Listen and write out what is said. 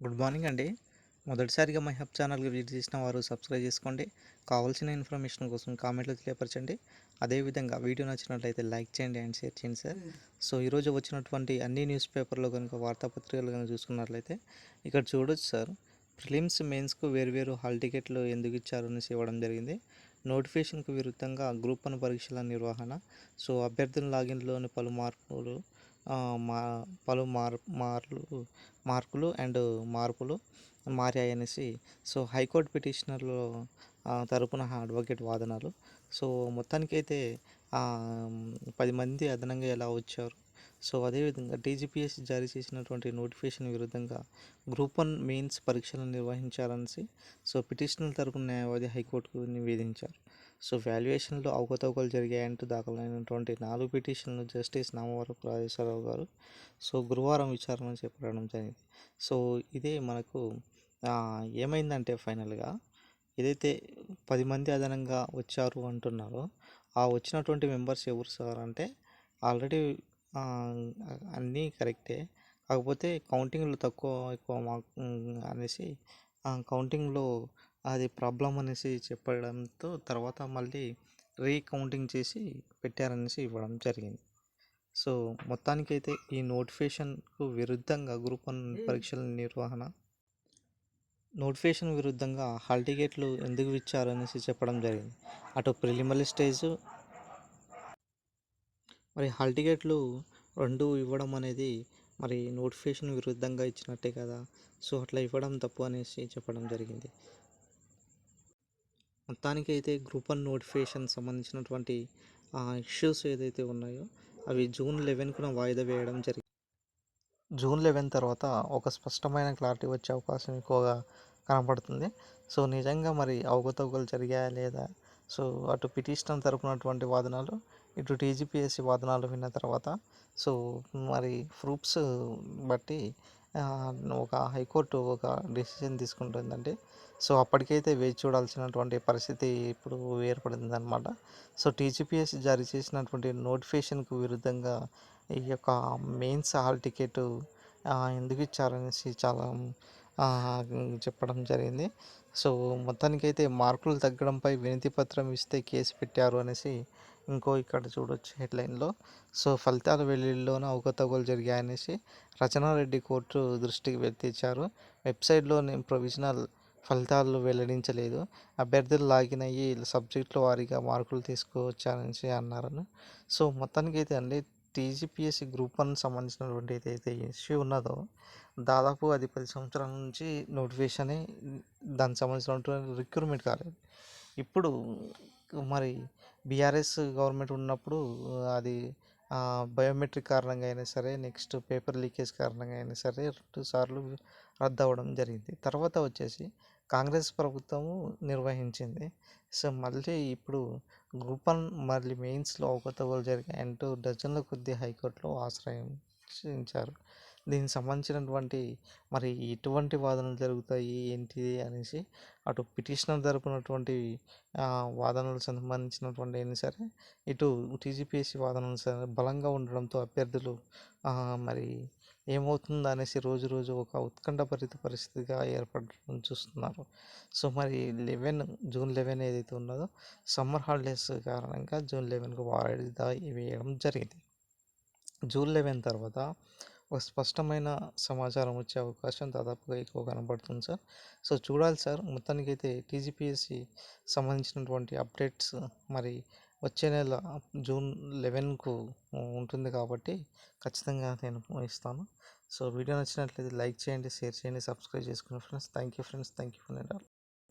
Good morning అండి. మొదటిసారిగా my hub ఛానల్కి విజిట్ చేసిన వారు సబ్స్క్రైబ్ చేసుకోండి. కావాల్సిన ఇన్ఫర్మేషన్ కోసం కామెంట్లో తెలియపరచండి. అదేవిధంగా వీడియో నచ్చినట్లయితే లైక్ చేయండి అండ్ షేర్ చేయండి సార్. సో ఈరోజు వచ్చినటువంటి అన్ని న్యూస్ పేపర్లో కనుక వార్తాపత్రికలు కనుక చూసుకున్నట్లయితే ఇక్కడ చూడొచ్చు సార్. ప్రిలిమ్స్ మెయిన్స్కు వేరువేరు హాల్ టికెట్లు ఎందుకు ఇచ్చారు అనేసి ఇవ్వడం జరిగింది. నోటిఫికేషన్కు విరుద్ధంగా గ్రూప్ వన్ పరీక్షల నిర్వహణ. సో అభ్యర్థుల లాగిన్లోని పలు మార్పులు మా పలు మార్ మార్లు మార్కులు అండ్ మార్పులు మారాయనేసి సో హైకోర్టు పిటిషనర్లు తరపున అడ్వకేట్ వాదనలు. సో మొత్తానికైతే పది మంది అదనంగా ఎలా వచ్చారు? సో అదేవిధంగా డీజీపీఎస్ జారీ చేసినటువంటి నోటిఫికేషన్ విరుద్ధంగా గ్రూప్ వన్ మెయిన్స్ పరీక్షలను నిర్వహించాలనేసి సో పిటిషనర్ తరపున న్యాయవాది హైకోర్టుకు నివేదించారు. సో వాల్యుయేషన్లో అవకతవకలు జరిగాయంటూ దాఖలైనటువంటి నాలుగు పిటిషన్లు జస్టిస్ నామవరపు రాజేశ్వరరావు గారు సో గురువారం విచారణ చేపట్టడం జరిగింది. సో ఇదే మనకు ఏమైందంటే ఫైనల్గా ఏదైతే పది మంది అదనంగా వచ్చారు అంటున్నారో ఆ వచ్చినటువంటి మెంబర్స్ ఎవరు సార్ అంటే ఆల్రెడీ అన్నీ కరెక్టే. కాకపోతే కౌంటింగ్లో తక్కువ ఎక్కువ మార్క్ అనేసి కౌంటింగ్లో అది ప్రాబ్లం అనేసి చెప్పడంతో తర్వాత మళ్ళీ రీకౌంటింగ్ చేసి పెట్టారనేసి ఇవ్వడం జరిగింది. సో మొత్తానికైతే ఈ నోటిఫికేషన్కు విరుద్ధంగా గ్రూప్ వన్ పరీక్షల నిర్వహణ నోటిఫికేషన్ విరుద్ధంగా హాల్ టికెట్లు ఎందుకు ఇచ్చారు అనేసి చెప్పడం జరిగింది. అటు ప్రిలిమినరీ స్టేజ్ మరి హాల్ టికెట్లు రెండు ఇవ్వడం అనేది మరి నోటిఫికేషన్ విరుద్ధంగా ఇచ్చినట్టే కదా. సో అట్లా ఇవ్వడం తప్పు అనేసి చెప్పడం జరిగింది. మొత్తానికి అయితే గ్రూప్ వన్ నోటిఫికేషన్ సంబంధించినటువంటి ఇష్యూస్ ఏదైతే ఉన్నాయో అవి జూన్ లెవెన్కున వాయిదా వేయడం జరిగింది జూన్ లెవెన్ తర్వాత ఒక స్పష్టమైన క్లారిటీ వచ్చే అవకాశం ఎక్కువగా కనపడుతుంది. సో నిజంగా మరి అవకతవకలు జరిగాయా లేదా? సో అటు పిటిష్టం తరపునటువంటి వాదనలు ఇటు టీజీపీఎస్సీ వాదనాలు విన్న తర్వాత సో మరి ప్రూఫ్స్ బట్టి ఒక హైకోర్టు ఒక డెసిషన్ తీసుకుంటుందండి. సో అప్పటికైతే వేచి చూడాల్సినటువంటి పరిస్థితి ఇప్పుడు ఏర్పడిందనమాట సో టీజీపీఎస్ జారీ చేసినటువంటి నోటిఫికేషన్కు విరుద్ధంగా ఈ యొక్క మెయిన్స్ హాల్ టికెట్ ఎందుకు ఇచ్చారనేసి చాలా చెప్పడం జరిగింది. సో మొత్తానికైతే మార్కులు తగ్గడంపై వినతి పత్రం ఇస్తే కేసు పెట్టారు అనేసి ఇంకో ఇక్కడ చూడొచ్చు హెడ్లైన్లో. సో ఫలితాల వెల్లుల్లిలోన అవకతవకలు జరిగాయనేసి రచనారెడ్డి కోర్టు దృష్టికి తెచ్చారు వెబ్సైట్లోని ప్రొవిజనల్ ఫలితాలు వెల్లడించలేదు. అభ్యర్థులు లాగిన్ అయ్యి సబ్జెక్టుల వారీగా మార్కులు తీసుకువచ్చారనేసి అన్నారు సో మొత్తానికి అయితే అండి టీజీపీఎస్సీ గ్రూప్ వన్ సంబంధించినటువంటి ఏదైతే ఇష్యూ ఉన్నదో దాదాపు అది పది సంవత్సరాల నుంచి నోటిఫికేషన్ దానికి సంబంధించినటువంటి రిక్రూట్మెంట్ కాలేదు. ఇప్పుడు మరి బీఆర్ఎస్ గవర్నమెంట్ ఉన్నప్పుడు అది బయోమెట్రిక్ కారణంగా అయినా సరే నెక్స్ట్ పేపర్ లీకేజ్ కారణంగా అయినా సరే రెండు సార్లు రద్దు అవ్వడం జరిగింది. తర్వాత వచ్చేసి కాంగ్రెస్ ప్రభుత్వము నిర్వహించింది. సో మళ్ళీ ఇప్పుడు గ్రూప్ వన్ మళ్ళీ మెయిన్స్లో అవకతవకలు జరిగాయంటూ డజన్ల కొద్ది హైకోర్టులో ఆశ్రయించారు. దీనికి సంబంధించినటువంటి మరి ఎటువంటి వాదనలు జరుగుతాయి ఏంటి అనేసి అటు పిటిషనర్ తరపునటువంటి వాదనలు సంబంధించినటువంటి అయినా సరే ఇటు టీజీపీఎస్సీ వాదనలు సరే బలంగా ఉండడంతో అభ్యర్థులు మరి ఏమవుతుందో అనేసి రోజు రోజు ఒక ఉత్కంఠభరిత పరిస్థితిగా ఏర్పడడం చూస్తున్నారు. సో మరి లెవెన్ జూన్ లెవెన్ ఏదైతే ఉన్నదో సమ్మర్ హాలిడేస్ కారణంగా జూన్ లెవెన్కు వాయిదా వేయడం జరిగింది. జూన్ లెవెన్ తర్వాత స్పష్టమైన సమాచారం వచ్చే అవకాశం దాదాపుగా ఎక్కువ కనబడుతుంది సార్. సో చూడాలి సార్. మొత్తానికైతే టీజీపీఎస్సి సంబంధించినటువంటి అప్డేట్స్ మరి వచ్చే నెల జూన్ లెవెన్కు ఉంటుంది కాబట్టి ఖచ్చితంగా నేను ఇస్తాను. సో వీడియో నచ్చినట్లయితే లైక్ చేయండి షేర్ చేయండి సబ్స్క్రైబ్ చేసుకోండి friends. Thank you friends. Thank you for